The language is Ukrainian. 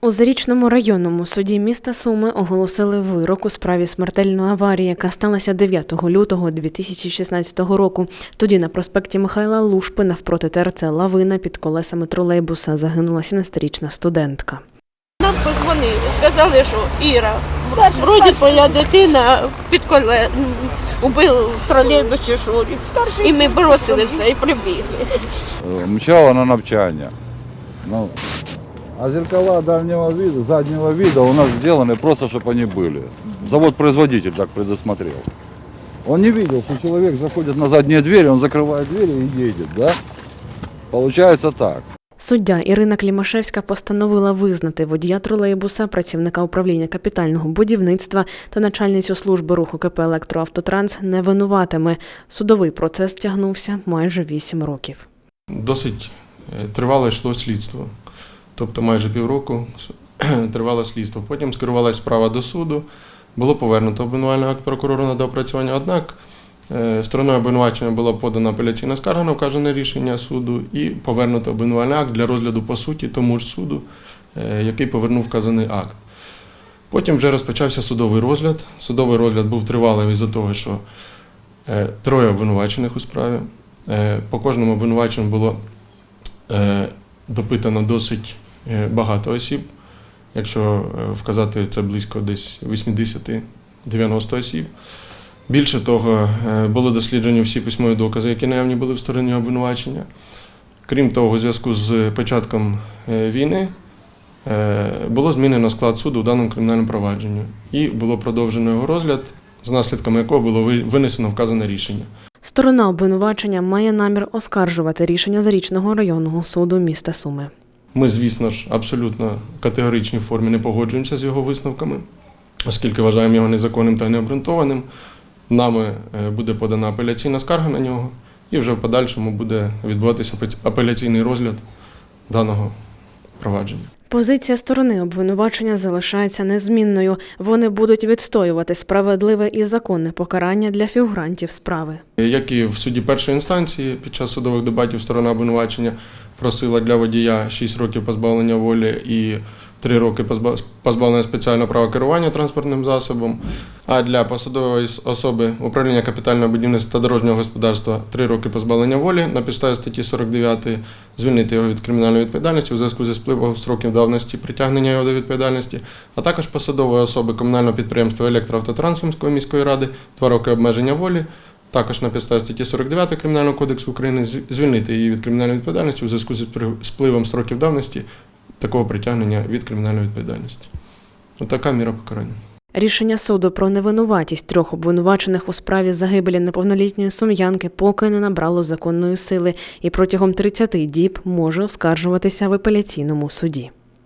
У Зарічному районному суді міста Суми оголосили вирок у справі смертельної аварії, яка сталася 9 лютого 2016 року. Тоді на проспекті Михайла Лушпи навпроти ТРЦ Лавина під колесами тролейбуса загинула 17-річна студентка. Нам позвонили, сказали, що Іра, вроді твоя дитина під коле убив тролейбусі Шурі. І ми бросили все і прибігли. Э, мчала на навчання. Ну, а зеркала дальнего вида, заднего вида у нас сделаны просто, чтобы они были. Завод-производитель так предусмотрел. Он не видел, что человек заходит на задние двери, он закрывает двери и едет, да? Получается так. Суддя Ірина Клімашевська постановила визнати водія тролейбуса, працівника управління капітального будівництва та начальницю служби руху КП «Електроавтотранс» невинуватими. Судовий процес тягнувся майже 8 років. Досить е, тривало йшло слідство. Тобто майже півроку тривало слідство. Потім скерувалася справа до суду, було повернуто обвинувальний акт прокурору на доопрацювання. Однак е, стороною обвинувачення була подана апеляційна скарга на вказане рішення суду і повернуто обвинувальний акт для розгляду по суті тому ж суду, е, який повернув вказаний акт. Потім вже розпочався судовий розгляд. Судовий розгляд був тривалим із-за того, що е, троє обвинувачених у справі. По кожному обвинуваченню було допитано досить багато осіб. Якщо е, вказати, це близько десь 80-90 осіб. Більше того, е, було досліджені всі письмові докази, які наявні були в стороні обвинувачення. Крім того, у зв'язку з початком е, війни е, було змінено склад суду у даному кримінальному провадженні і було продовжено його розгляд, з наслідками якого було винесено вказане рішення. Сторона обвинувачення має намір оскаржувати рішення Зарічного районного суду міста Суми. Ми, звісно ж, абсолютно категоричній формі не погоджуємося з його висновками, оскільки вважаємо його незаконним та необґрунтованим. Нами е, буде подана апеляційна скарга на нього, і вже в подальшому буде відбуватися апеляційний розгляд даного провадження. Позиція сторони обвинувачення залишається незмінною. Вони будуть відстоювати справедливе і законне покарання для фігурантів справи. Як і в суді першої інстанції, під час судових дебатів сторона обвинувачення просила для водія 6 років позбавлення волі і 3 роки позба- позбавлення спеціального права керування транспортним засобом. А для посадової особи управління капітального будівництва та дорожнього господарства 3 роки позбавлення волі на підставі статті 49 звільнити його від кримінальної відповідальності у зв'язку зі спливом сроків давності притягнення його до відповідальності, а також посадової особи комунального підприємства «Електроавтотранс» Сумської міської ради 2 роки обмеження волі також на підставі статті 49 Кримінального кодексу України звільнити її від кримінальної відповідальності у зв'язку з спливом строків давності такого притягнення від кримінальної відповідальності. Отака міра покарання. Рішення суду про невинуватість трьох обвинувачених у справі загибелі неповнолітньої сум'янки поки не набрало законної сили і протягом 30 діб може оскаржуватися в апеляційному суді.